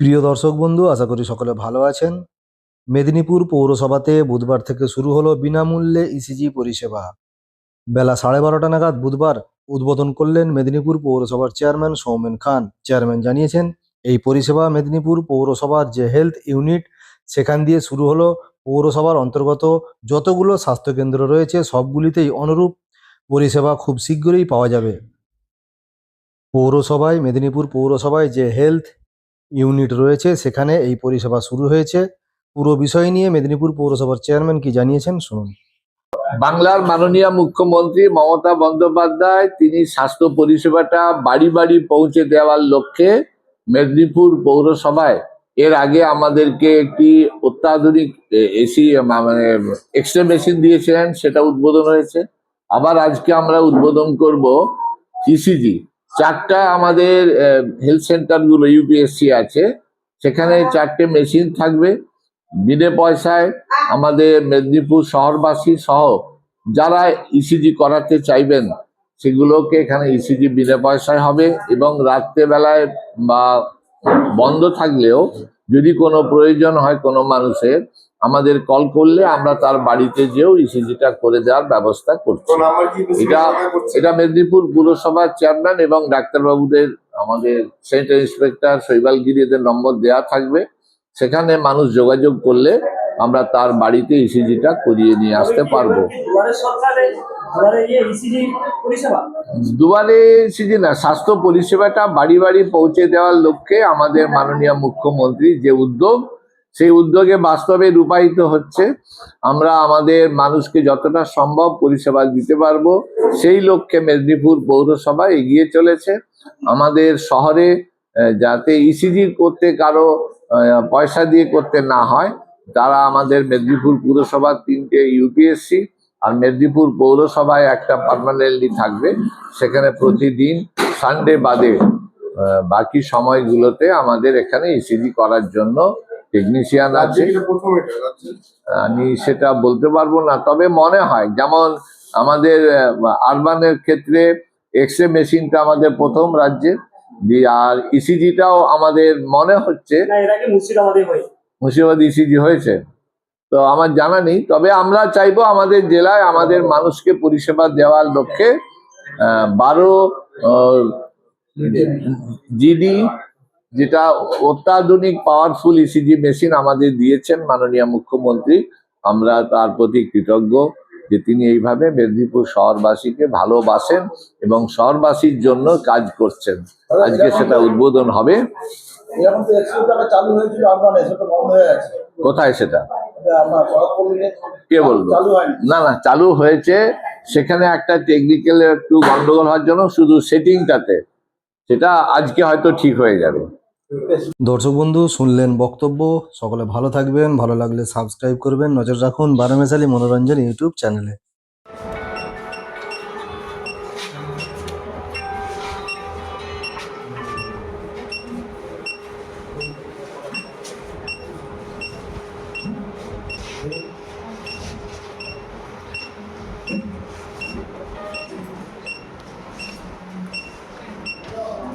প্রিয় দর্শক বন্ধু, আশা করি সকলে ভালো আছেন। মেদিনীপুর পৌরসভাতে বুধবার থেকে শুরু হলো বিনামূল্যে ইসিজি পরিষেবা। বেলা সাড়ে বারোটা নাগাদ বুধবার উদ্বোধন করলেন মেদিনীপুর পৌরসভার চেয়ারম্যান সৌমেন খান। চেয়ারম্যান জানিয়েছেন, এই পরিষেবা মেদিনীপুর পৌরসভার যে হেলথ ইউনিট, সেখান দিয়ে শুরু হলো পৌরসভার অন্তর্গত যতগুলো স্বাস্থ্যকেন্দ্র রয়েছে, সবগুলিতেই অনুরূপ পরিষেবা খুব শীঘ্রই পাওয়া যাবে। পৌরসভায়, মেদিনীপুর পৌরসভায় যে হেলথ ইউনিট রয়েছে, সেখানে এই পরিষেবা শুরু হয়েছে। পুরো বিষয় নিয়ে মেদিনীপুর পৌরসভার চেয়ারম্যান কি জানিয়েছেন, শুনুন। বাংলার মাননীয় মুখ্যমন্ত্রী মমতা বন্দ্যোপাধ্যায়, তিনি স্বাস্থ্য পরিষেবাটা বাড়ি বাড়ি পৌঁছে দেওয়ার লক্ষ্যে মেদিনীপুর পৌরসভায়, এর আগে আমাদেরকে একটি অত্যাধুনিক এসি মানে এক্স রে মেশিন দিয়েছিলেন, সেটা উদ্বোধন হয়েছে। আবার আজকে আমরা উদ্বোধন করব ইসিজি চারটা আমাদের হেলথ সেন্টারগুলো ইউপিএসসি আছে। সেখানে চারটে মেশিন থাকবে। বিনে পয়সায় আমাদের মেদিনীপুর শহরবাসী সহ যারা ইসিজি করাতে চাইবেন, সেগুলোকে এখানে ইসিজি বিনা পয়সায় হবে এবং রাত্রেবেলায় বা বন্ধ থাকলেও যদি কোনো প্রয়োজন হয় কোনো মানুষের আমাদের কল করলে আমরা তার বাড়িতে যেও ইসিজিটা করে দেওয়ার ব্যবস্থা করছি। এটা এটা মেদিনীপুর পুরসভার চেয়ারম্যান এবং ডাক্তারবাবুদের আমাদের সেন্টার ইন্সপেক্টর শৈবাল গিরিদের নম্বর দেওয়া থাকবে। সেখানে মানুষ যোগাযোগ করলে আমরা তার বাড়িতে ইসিজিটা করিয়ে নিয়ে আসতে পারব। সরকারে ইয়ে ইসিজি ইসিজি না, স্বাস্থ্য পরিষেবাটা বাড়ি বাড়ি পৌঁছে দেওয়ার লক্ষ্যে আমাদের মাননীয় মুখ্যমন্ত্রী যে উদ্যোগ, সেই উদ্যোগে বাস্তবে রূপায়িত হচ্ছে। আমরা আমাদের মানুষকে যতটা সম্ভব পরিষেবা দিতে পারব, সেই লক্ষ্যে মেদিনীপুর পৌরসভা এগিয়ে চলেছে। আমাদের শহরে যাতে ইসিজি করতে কারও পয়সা দিয়ে করতে না হয়, তারা আমাদের মেদিনীপুর পুরসভার তিনটে ইউপিএসসি আর মেদিনীপুর পৌরসভায় একটা পার্মানেন্টলি থাকবে। সেখানে প্রতিদিন সানডে বাদে বাকি সময়গুলোতে আমাদের এখানে ইসিজি করার জন্য টেকনিশিয়ান আছে। আমি সেটা বলতে পারব না তবে মনে হয় যেমন আমাদের আরবানের ক্ষেত্রে এক্স রে মেশিনটা আমাদের প্রথম রাজ্যে। আর ইসিজিটাও আমাদের মনে হচ্ছে মুর্শিদাবাদে হয় মুর্শিদাবাদ ইসিজি হয়েছে। তো আমার জানা নেই। তবে আমরা চাইব আমাদের জেলায় আমাদের মানুষকে পরিষেবা দেওয়ার লক্ষ্যে বারো জিডি যেটা অত্যাধুনিক পাওয়ারফুল ইসিজি মেশিন আমাদের দিয়েছেন মাননীয় মুখ্যমন্ত্রী। আমরা তার প্রতি কৃতজ্ঞ যে তিনি এইভাবে মেদিনীপুর শহরবাসীকে ভালোবাসেন এবং শহরবাসীর জন্য কাজ করছেন। আজকে সেটা উদ্বোধন হবে। গেছে। কোথায় সেটা? কে বলব? না না চালু হয়েছে। সেখানে একটা টেকনিক্যাল একটু গন্ডগোল হওয়ার জন্য শুধু সেটিংটাতে সেটা আজকে হয়তো ঠিক হয়ে যাবে। দর্শক বন্ধু শুনলেন বক্তব্য। সকলে ভালো থাকবেন। ভালো লাগলে সাবস্ক্রাইব করবেন। নজর রাখুন বারামেশালী মনোরঞ্জন ইউটিউব চ্যানেলে।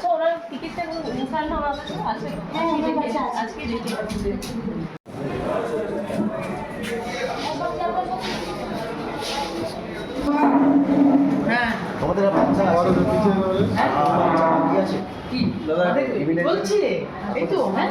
저랑 비기 때문에 인사를 하라고 아직 아직 얘기 안 했는데. আজকে দেখে আজকে দেখে বলছি এই তো হ্যাঁ।